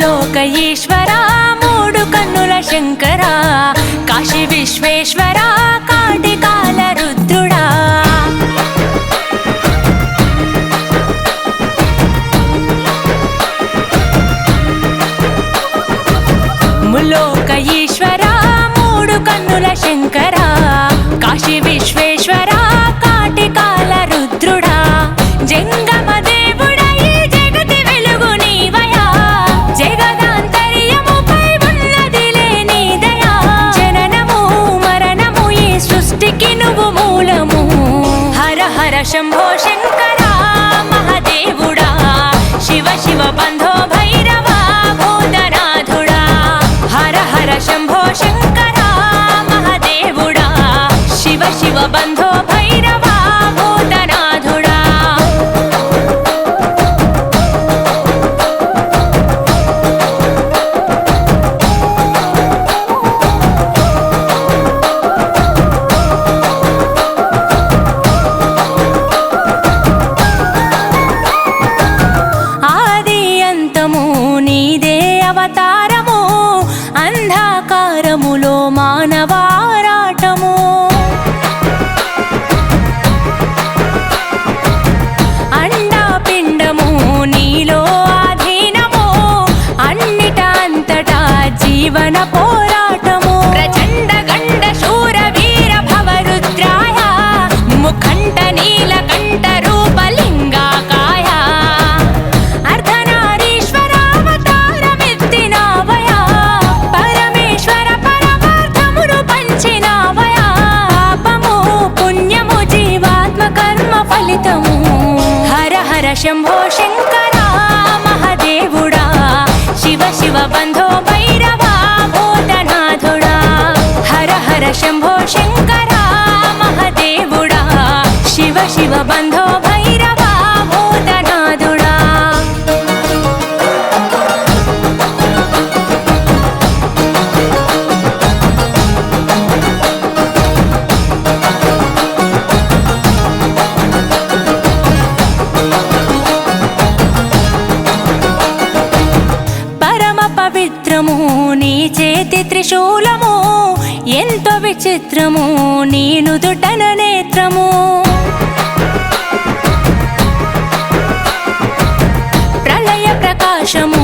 ఈశ్వర మూడు కన్నుల శంకర కాశీ విశ్వేశ్వర కాటికాల రుద్రుడా. ములోక ఈశ్వర మూడు కన్నుల శంకర కాశీ విశ్వే హర శంభో శంకర మహదేవుడా శివ శివ బంధో భైరవా భూతనాథుడా హర హర శంభో శంకర. జీవన పోరాటము. ప్రచండ గండ శూర వీర భవరుద్రాయ ముఖంట నీలకంఠ రూపలింగాకాయ. అర్ధనారీశ్వరావతారమెత్తినావయ. పరమేశ్వర పరమార్థమును పంచినావయ. పాపము పుణ్యము జీవాత్మ కర్మ ఫలితము. హర హర శంభో శంకరా మహదేవుడా. శివ శివ బంధో విచిత్రము నీ చేతి త్రిశూలము ఎంతో విచిత్రము నీ నుదుటన నేత్రము. ప్రళయ ప్రకాశము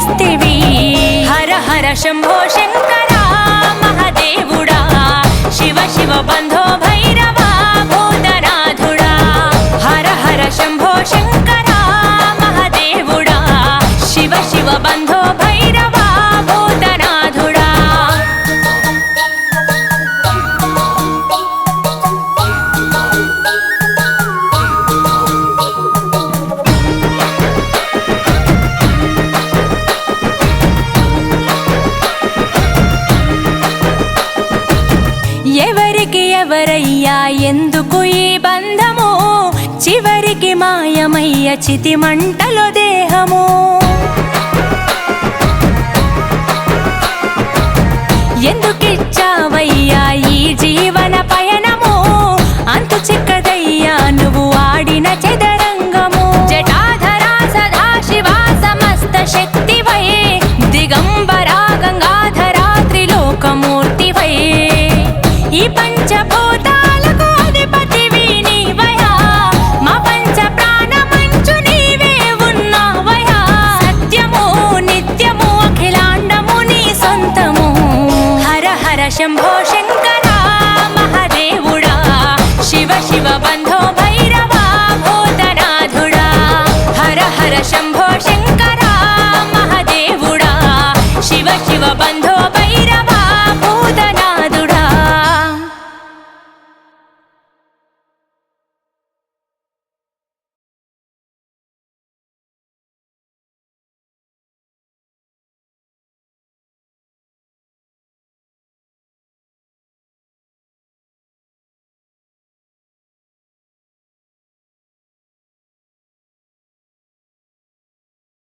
నడిపిస్తివి హర హర శంభో శంకర మహదేవుడా. శివ శివ బంధో భైరవ భూతనాథుడా. హర హర శంభో శంకర మహదేవుడా. శివ శివ బంధో ఎవరికి ఎవరయ్యా? ఎందుకు ఈ బంధము? చివరికి మాయమయ్య చితి మంటలో దేహము. శంభో శంకర మహదేవుడా శివ శివ బంధో భైరవ భూతనాథుడా. హర హర శంభో శంకర మహదేవుడా శివ శివ బంధో